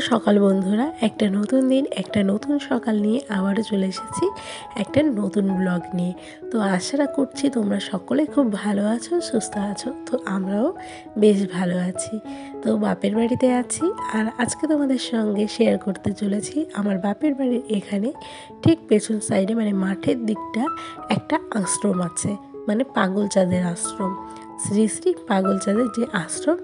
সকাল বন্ধুরা। একটা নতুন দিন, একটা নতুন সকাল নিয়ে আবারও চলে এসেছি একটা নতুন ব্লগ নিয়ে। তো আশা করছি তোমরা সকলে খুব ভালো আছো, সুস্থ আছো, তো আমরাও বেশ ভালো আছি। তো বাপের বাড়িতে আছি আর আজকে তোমাদের সঙ্গে শেয়ার করতে চলেছি আমার বাপের বাড়ির এখানে ঠিক পেছন সাইডে মানে মাঠের দিকটা একটা আশ্রম আছে মানে পাগল চাঁদের আশ্রম। শ্রী শ্রী পাগলচাঁদের যে আশ্রম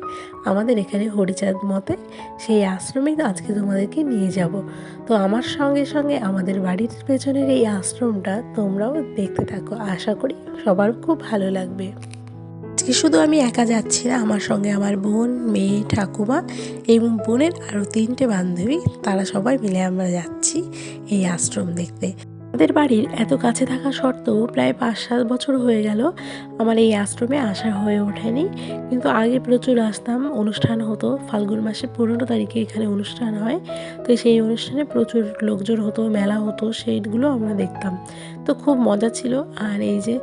আমাদের এখানে হরিচাঁদ মতে, সেই আশ্রমেই আজকে তোমাদেরকে নিয়ে যাব। তো আমার সঙ্গে সঙ্গে আমাদের বাড়ির পেছনের এই আশ্রমটা তোমরাও দেখতে থাকো। আশা করি সবার খুব ভালো লাগবে। আজকে শুধু আমি একা যাচ্ছি না, আমার সঙ্গে আমার বোন, মেয়ে, ঠাকুমা এবং বোনের আরও তিনটে বান্ধবী, তারা সবাই মিলে আমরা যাচ্ছি এই আশ্রম দেখতে। আমাদের বাড়ির এত কাছে থাকা সত্ত্বেও প্রায় পাঁচ সাত বছর হয়ে গেল আমার এই আশ্রমে আসা হয়ে ওঠেনি। কিন্তু আগে প্রচুর আসতাম, অনুষ্ঠান হতো। ফাল্গুন মাসের পনেরো তারিখে এখানে অনুষ্ঠান হয়। তো সেই অনুষ্ঠানে প্রচুর লোকজন হতো, মেলা হতো, সেইগুলো আমরা দেখতাম। তো খুব মজা ছিল। আর এই যে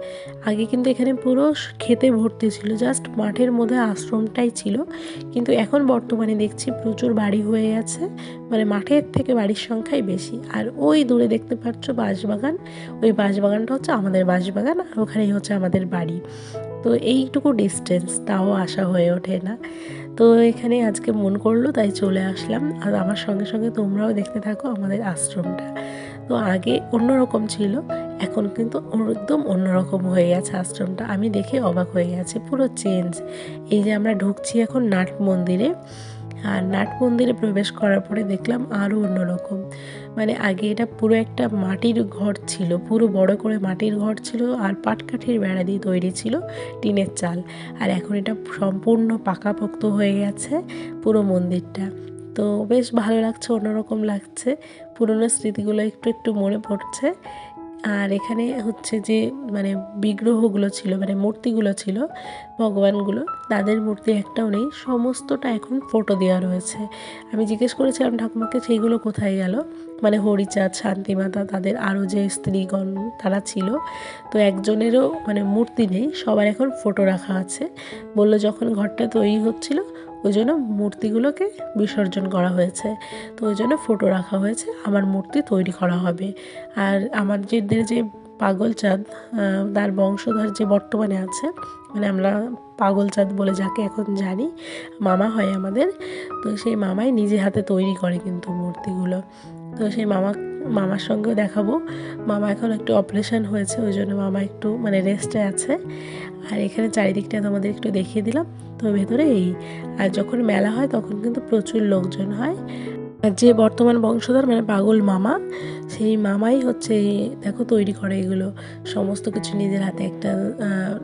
আগে কিন্তু এখানে পুরো খেতে ভর্তি ছিল, জাস্ট মাঠের মধ্যে আশ্রমটাই ছিল। কিন্তু এখন বর্তমানে দেখছি প্রচুর বাড়ি হয়ে গেছে। মানে মাঠের থেকে বাড়ির সংখ্যাই বেশি। আর ওই দূরে দেখতে পাচ্ছ বাঁশবাগান। ওই বাঁশবাগানটা হচ্ছে আমাদের বাঁশবাগান আর ওখানেই হচ্ছে আমাদের বাড়ি। তো এইটুকু ডিস্টেন্স তাও আসা হয়ে ওঠে না। তো এখানে আজকে মন করল, তাই চলে আসলাম। আর আমার সঙ্গে সঙ্গে তোমরাও দেখতে থাকো আমাদের আশ্রমটা। তো আগে অন্যরকম ছিল, এখন কিন্তু একদম অন্যরকম হয়ে গেছে আশ্রমটা। আমি দেখে অবাক হয়ে গেছে, পুরো চেঞ্জ এই যে আমরা ঢুকছি এখন নাট মন্দিরে। আর নাট মন্দিরে প্রবেশ করার পরে দেখলাম আরও অন্যরকম। মানে আগে এটা পুরো একটা মাটির ঘর ছিল, পুরো বড় করে মাটির ঘর ছিল আর পাটকাঠির বেড়া দিয়ে তৈরি ছিল টিনের চাল। আর এখন এটা সম্পূর্ণ পাকাপোক্ত হয়ে গেছে পুরো মন্দিরটা। তো বেশ ভালো লাগছে, অন্যরকম লাগছে। পুরনো স্মৃতিগুলো একটু একটু মনে পড়ছে। আর এখানে হচ্ছে যে মানে বিগ্রহগুলো ছিল মানে মূর্তিগুলো ছিল, ভগবানগুলো, তাদের মূর্তি একটাও নেই, সমস্তটা এখন ফটো দেওয়া রয়েছে। আমি জিজ্ঞেস করেছিলাম, ঠাকুমাকে সেইগুলো কোথায় গেল? মানে হরিচাঁদ, শান্তিমাতা, তাদের আরও যে স্ত্রীগণ তারা ছিল, তো একজনেরও মানে মূর্তি নেই, সবার এখন ফটো রাখা আছে। বলল, যখন ঘরটা তৈরি হচ্ছিল ওই জন্য মূর্তিগুলোকে বিসর্জন করা হয়েছে। তো ওই জন্য ফটো রাখা হয়েছে। আমার মূর্তি তৈরি করা হবে। আর আমার যে যে পাগল চাঁদ তার বংশধর যে বর্তমানে আছে মানে আমরা পাগল চাঁদ বলে যাকে এখন জানি, মামা হয় আমাদের। তো সেই মামাই নিজে হাতে তৈরি করে কিন্তু মূর্তিগুলো। তো সেই মামা, মামার সঙ্গেও দেখাবো। মামা এখন একটু অপারেশন হয়েছে, ওই জন্য মামা একটু মানে রেস্টে আছে। আর এখানে চারিদিকটা তোমাদের একটু দেখিয়ে দিলাম। তো ভেতরে এই, আর যখন মেলা হয় তখন কিন্তু প্রচুর লোকজন হয়। আর যে বর্তমান বংশধর মানে পাগল মামা, সেই মামাই হচ্ছে দেখো তৈরি করে এগুলো। সমস্ত কিছু নিজের হাতে একটা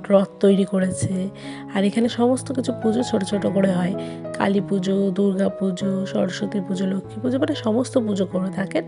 রথ তৈরি করেছে। আর এখানে সমস্ত কিছু পুজো ছোট ছোট করে হয়। কালী পুজো, দুর্গা পুজো, সরস্বতী পুজো, লক্ষ্মী পুজো মানে সমস্ত পুজো করে থাকেন।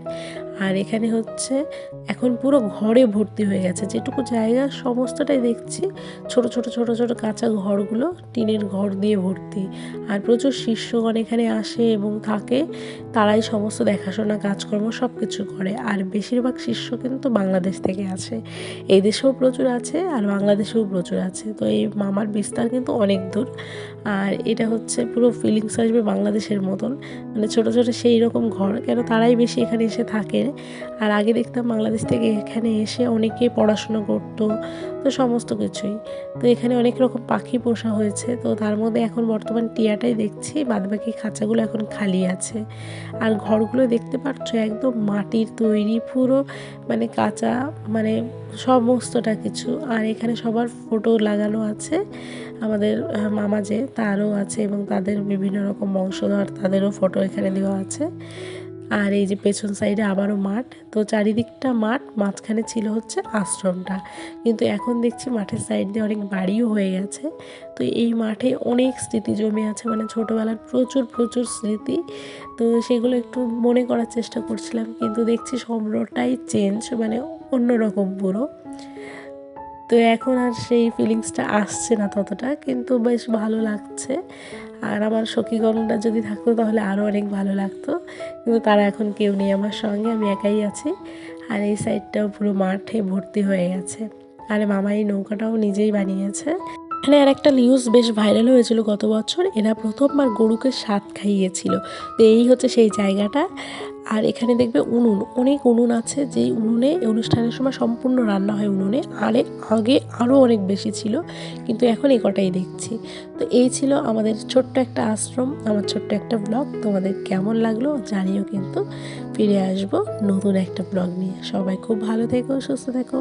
আর এখানে হচ্ছে এখন পুরো ঘরে ভর্তি হয়ে গেছে। যেটুকু জায়গা সমস্তটাই দেখছি। ছোট ছোট ছোট ছোট কাঁচা ঘরগুলো টিনের ঘর দিয়ে ভর্তি। আর প্রচুর শিষ্যগণ এখানে আসে এবং থাকে। তারাই সমস্ত দেখাশোনা, কাজকর্ম সব কিছু করে। আর বেশিরভাগ শিষ্য কিন্তু বাংলাদেশ থেকে আসে। এই দেশেও প্রচুর আছে আর বাংলাদেশেও প্রচুর আছে। তো এই মামার বিস্তার কিন্তু অনেক দূর। আর এটা হচ্ছে পুরো ফিলিংস আসবে বাংলাদেশের মতন। মানে ছোট ছোট সেই রকম ঘর, কেন তারাই বেশি এখানে এসে থাকে। আর আগে দেখতাম বাংলাদেশ থেকে এখানে এসে অনেকে পড়াশুনো করতো, তো সমস্ত কিছুই। তো এখানে অনেক রকম পাখি পোষা হয়েছে। তো তার মধ্যে এখন বর্তমান টিয়াটাই দেখছি, বাদবাকি খাঁচাগুলো এখন খালি আছে। আর ঘরগুলো দেখতে পাচ্ছ একদম মাটির তৈরি, পুরো মানে কাঁচা মানে সমস্তটা কিছু। আর এখানে সবার ফটো লাগানো আছে। আমাদের মামা যে, তারও আছে এবং তাদের বিভিন্ন রকম বংশধর, তাদেরও ফটো এখানে দেওয়া আছে। আর এই যে পেছন সাইডে আবারও মাঠ, তো চারিদিকটা মাঠ, মাঝখানে ছিল হচ্ছে আশ্রমটা। কিন্তু এখন দেখছি মাঠের সাইড দিয়ে অনেক বাড়িও হয়ে গেছে। তো এই মাঠে অনেক স্মৃতি জমে আছে মানে ছোটোবেলার প্রচুর প্রচুর স্মৃতি। তো সেগুলো একটু মনে করার চেষ্টা করছিলাম, কিন্তু দেখছি সম্রটাই চেঞ্জ মানে অন্যরকম পুরো। তো এখন আর সেই ফিলিংসটা আসছে না ততটা, কিন্তু বেশ ভালো লাগছে। আর আমার সখীগণটা যদি থাকতো তাহলে আরও অনেক ভালো লাগতো। কিন্তু তারা এখন কেউ নেই আমার সঙ্গে, আমি একাই আছি। আর এই সাইডটাও পুরো মাঠে ভর্তি হয়ে গেছে। আর মামা, এই নৌকাটাও নিজেই বানিয়েছে। এখানে আর একটা নিউজ বেশ ভাইরাল হয়েছিল গত বছর। এরা প্রথমবার গরুকে স্বাদ খাইয়েছিল। তো এই হচ্ছে সেই জায়গাটা। আর এখানে দেখবে উনুন। অনেক উনুন আছে যেই উনুনে অনুষ্ঠানের সময় সম্পূর্ণ রান্না হয় উনুনে। আরে আগে আরও অনেক বেশি ছিল, কিন্তু এখন এই কটাই দেখছি। তো এই ছিল আমাদের ছোট্ট একটা আশ্রম, আমার ছোট্ট একটা ব্লগ তোমাদের কেমন লাগল জানিও কিন্তু। ফিরে আসব নতুন একটা ব্লগ নিয়ে। সবাই খুব ভালো থেকো, সুস্থ থেকো।